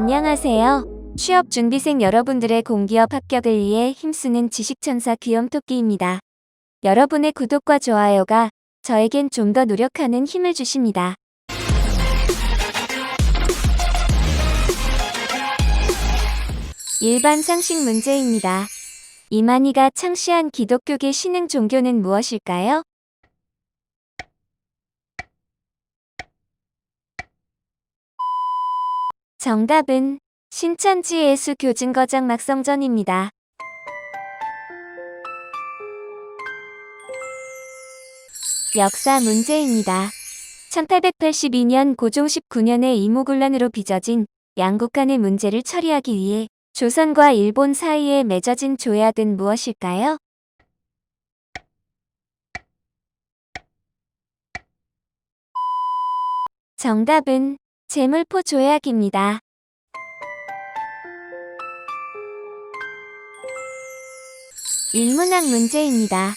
안녕하세요. 취업 준비생 여러분들의 공기업 합격을 위해 힘쓰는 지식천사 귀염토끼입니다. 여러분의 구독과 좋아요가 저에겐 좀 더 노력하는 힘을 주십니다. 일반 상식 문제입니다. 이만희가 창시한 기독교계 신흥 종교는 무엇일까요? 정답은 신천지 예수 교진거장 막성전입니다. 역사 문제입니다. 1882년 고종 19년의 이모군란으로 빚어진 양국 간의 문제를 처리하기 위해 조선과 일본 사이에 맺어진 조약은 무엇일까요? 정답은 재물포 조약입니다. 인문학 문제입니다.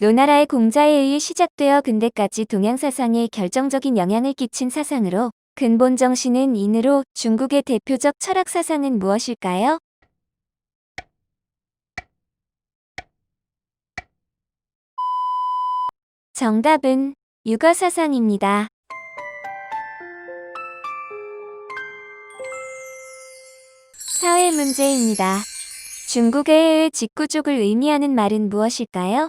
노나라의 공자에 의해 시작되어 근대까지 동양사상에 결정적인 영향을 끼친 사상으로 근본 정신은 인으로 중국의 대표적 철학 사상은 무엇일까요? 정답은 육어사상입니다. 사회 문제입니다. 중국에 의해 직구족을 의미하는 말은 무엇일까요?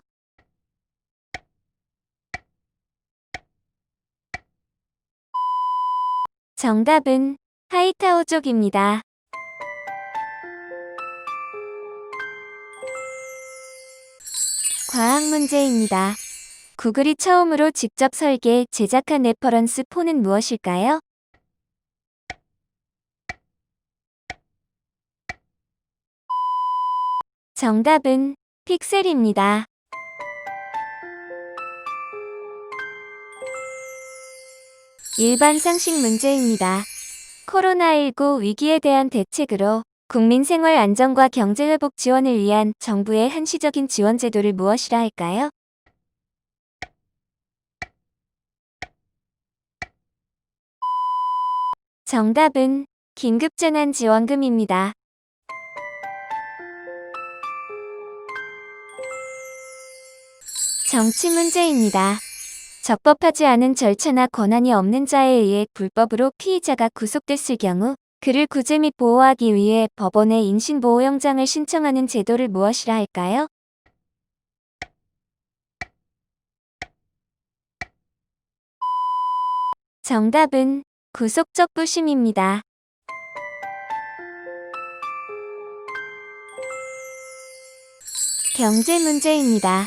정답은 하이타오족입니다. 과학 문제입니다. 구글이 처음으로 직접 설계, 제작한 레퍼런스 폰은 무엇일까요? 정답은 픽셀입니다. 일반 상식 문제입니다. 코로나19 위기에 대한 대책으로 국민 생활 안정과 경제 회복 지원을 위한 정부의 한시적인 지원 제도를 무엇이라 할까요? 정답은 긴급재난지원금입니다. 정치 문제입니다. 적법하지 않은 절차나 권한이 없는 자에 의해 불법으로 피의자가 구속됐을 경우 그를 구제 및 보호하기 위해 법원에 인신보호영장을 신청하는 제도를 무엇이라 할까요? 정답은 구속적 부심입니다. 경제 문제입니다.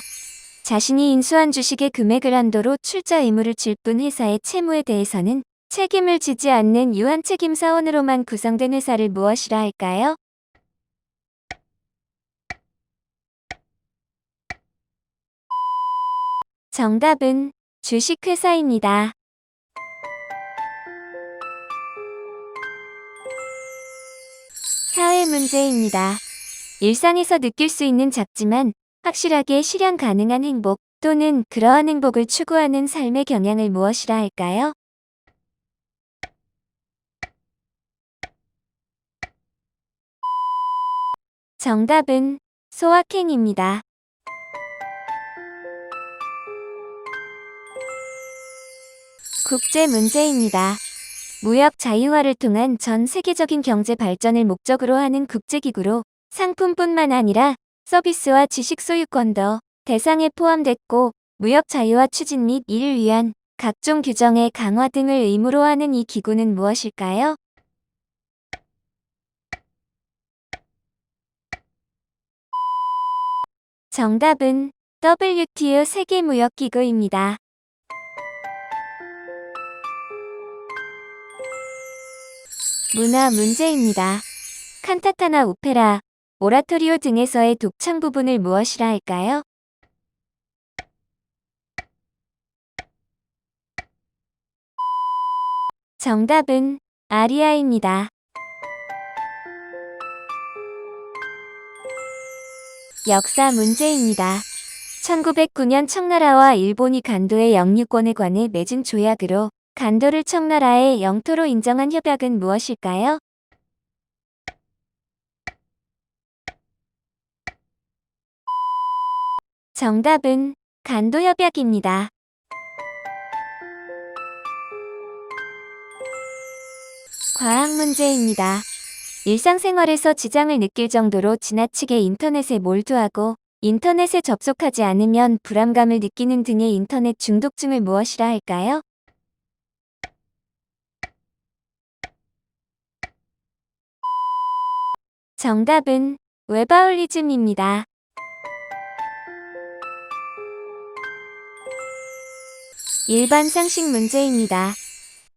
자신이 인수한 주식의 금액을 한도로 출자 의무를 질 뿐 회사의 채무에 대해서는 책임을 지지 않는 유한 책임 사원으로만 구성된 회사를 무엇이라 할까요? 정답은 주식회사입니다. 사회 문제입니다. 일상에서 느낄 수 있는 작지만 확실하게 실현 가능한 행복 또는 그러한 행복을 추구하는 삶의 경향을 무엇이라 할까요? 정답은 소확행입니다. 국제 문제입니다. 무역 자유화를 통한 전 세계적인 경제 발전을 목적으로 하는 국제기구로 상품뿐만 아니라 서비스와 지식 소유권도 대상에 포함됐고 무역 자유화 추진 및 이를 위한 각종 규정의 강화 등을 의무로 하는 이 기구는 무엇일까요? 정답은 WTO 세계무역기구입니다. 문화 문제입니다. 칸타타나 오페라, 오라토리오 등에서의 독창 부분을 무엇이라 할까요? 정답은 아리아입니다. 역사 문제입니다. 1909년 청나라와 일본이 간도의 영유권에 관해 맺은 조약으로 간도를 청나라의 영토로 인정한 협약은 무엇일까요? 정답은 간도협약입니다. 과학 문제입니다. 일상생활에서 지장을 느낄 정도로 지나치게 인터넷에 몰두하고 인터넷에 접속하지 않으면 불안감을 느끼는 등의 인터넷 중독증을 무엇이라 할까요? 정답은 웨바울리즘입니다. 일반 상식 문제입니다.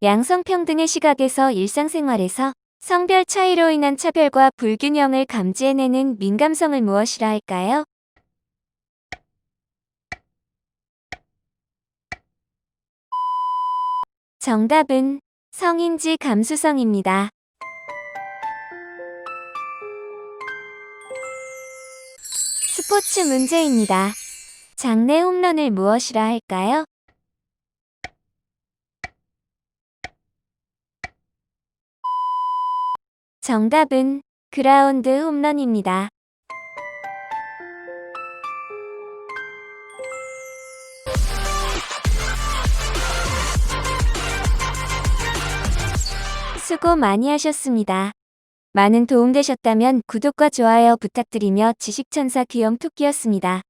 양성평등의 시각에서 일상생활에서 성별 차이로 인한 차별과 불균형을 감지해내는 민감성을 무엇이라 할까요? 정답은 성인지 감수성입니다. 스포츠 문제입니다. 장내 홈런을 무엇이라 할까요? 정답은 그라운드 홈런입니다. 수고 많이 하셨습니다. 많은 도움 되셨다면 구독과 좋아요 부탁드리며 지식천사 귀염 토끼였습니다.